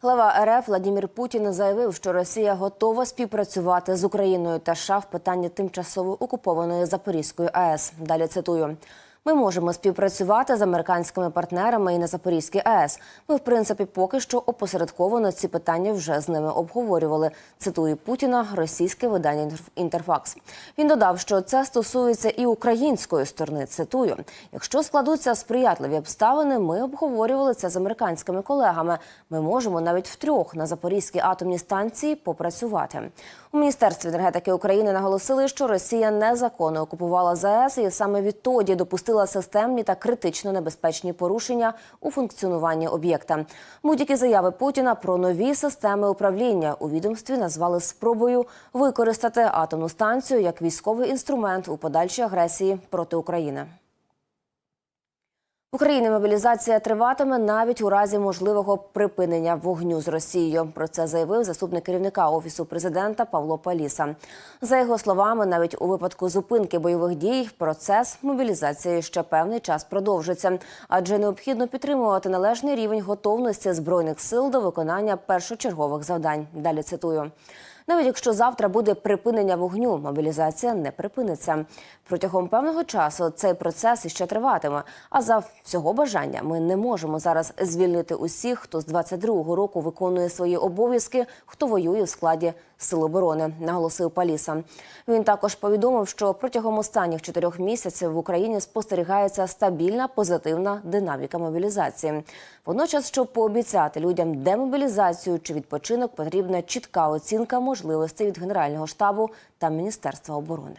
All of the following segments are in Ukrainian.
Глава РФ Владимир Путін заявив, що Росія готова співпрацювати з Україною та США в питанні тимчасово окупованої Запорізької АЕС. Далі цитую. Ми можемо співпрацювати з американськими партнерами і на Запорізькій АЕС. Ми, в принципі, поки що опосередковано ці питання вже з ними обговорювали. Цитує Путіна російське видання Інтерфакс. Він додав, що це стосується і української сторони. Цитую: якщо складуться сприятливі обставини, ми обговорювали це з американськими колегами. Ми можемо навіть втрьох на Запорізькій атомній станції попрацювати. У міністерстві енергетики України наголосили, що Росія незаконно окупувала ЗАЕС і саме відтоді допустила системні та критично небезпечні порушення у функціонуванні об'єкта. Будь-які заяви Путіна про нові системи управління у відомстві назвали спробою використати атомну станцію як військовий інструмент у подальшій агресії проти України. В Україні мобілізація триватиме навіть у разі можливого припинення вогню з Росією. Про це заявив заступник керівника офісу президента Павло Паліса. За його словами, навіть у випадку зупинки бойових дій процес мобілізації ще певний час продовжиться, адже необхідно підтримувати належний рівень готовності збройних сил до виконання першочергових завдань. Далі цитую. Навіть якщо завтра буде припинення вогню, мобілізація не припиниться. Протягом певного часу цей процес іще триватиме. А за всього бажання ми не можемо зараз звільнити усіх, хто з 22-го року виконує свої обов'язки, хто воює в складі Сил оборони, наголосив Паліса. Він також повідомив, що протягом останніх чотирьох місяців в Україні спостерігається стабільна позитивна динаміка мобілізації. Водночас, щоб пообіцяти людям демобілізацію чи відпочинок, потрібна чітка оцінка можливостей від Генерального штабу та Міністерства оборони.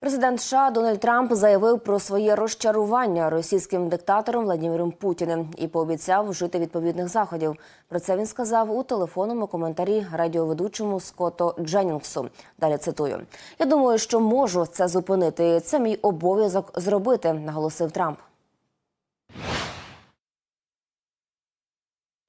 Президент США Дональд Трамп заявив про своє розчарування російським диктатором Владимиром Путіним і пообіцяв вжити відповідних заходів. Про це він сказав у телефонному коментарі радіоведучому Скотто Дженнінгсу. Далі цитую: Я думаю, що можу це зупинити. Це мій обов'язок зробити, наголосив Трамп.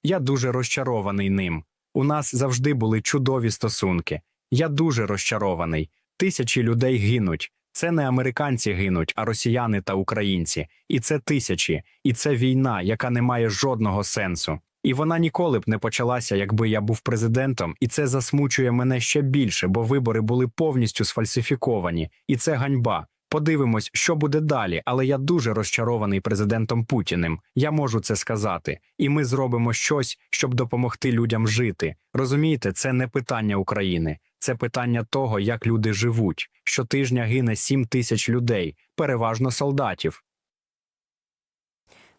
Я дуже розчарований ним. У нас завжди були чудові стосунки. Я дуже розчарований. Тисячі людей гинуть. Це не американці гинуть, а росіяни та українці. І це тисячі. І це війна, яка не має жодного сенсу. І вона ніколи б не почалася, якби я був президентом, і це засмучує мене ще більше, бо вибори були повністю сфальсифіковані, і це ганьба. Подивимось, що буде далі, але я дуже розчарований президентом Путіним. Я можу це сказати. І ми зробимо щось, щоб допомогти людям жити. Розумієте, це не питання України, це питання того, як люди живуть. Щотижня гине 7 тисяч людей, переважно солдатів.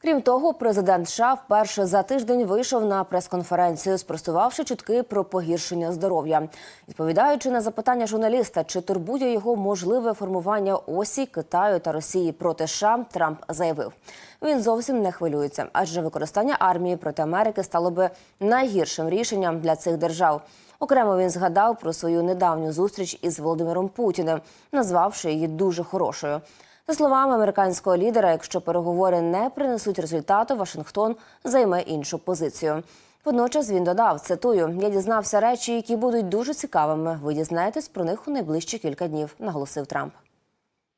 Крім того, президент США вперше за тиждень вийшов на прес-конференцію, спростувавши чутки про погіршення здоров'я. Відповідаючи на запитання журналіста, чи турбує його можливе формування осі Китаю та Росії проти США, Трамп заявив, він зовсім не хвилюється, адже використання армії проти Америки стало би найгіршим рішенням для цих держав. Окремо він згадав про свою недавню зустріч із Володимиром Путіним, назвавши її дуже хорошою. За словами американського лідера, якщо переговори не принесуть результату, Вашингтон займе іншу позицію. Водночас він додав: цитую: я дізнався речі, які будуть дуже цікавими. Ви дізнаєтесь про них у найближчі кілька днів, наголосив Трамп.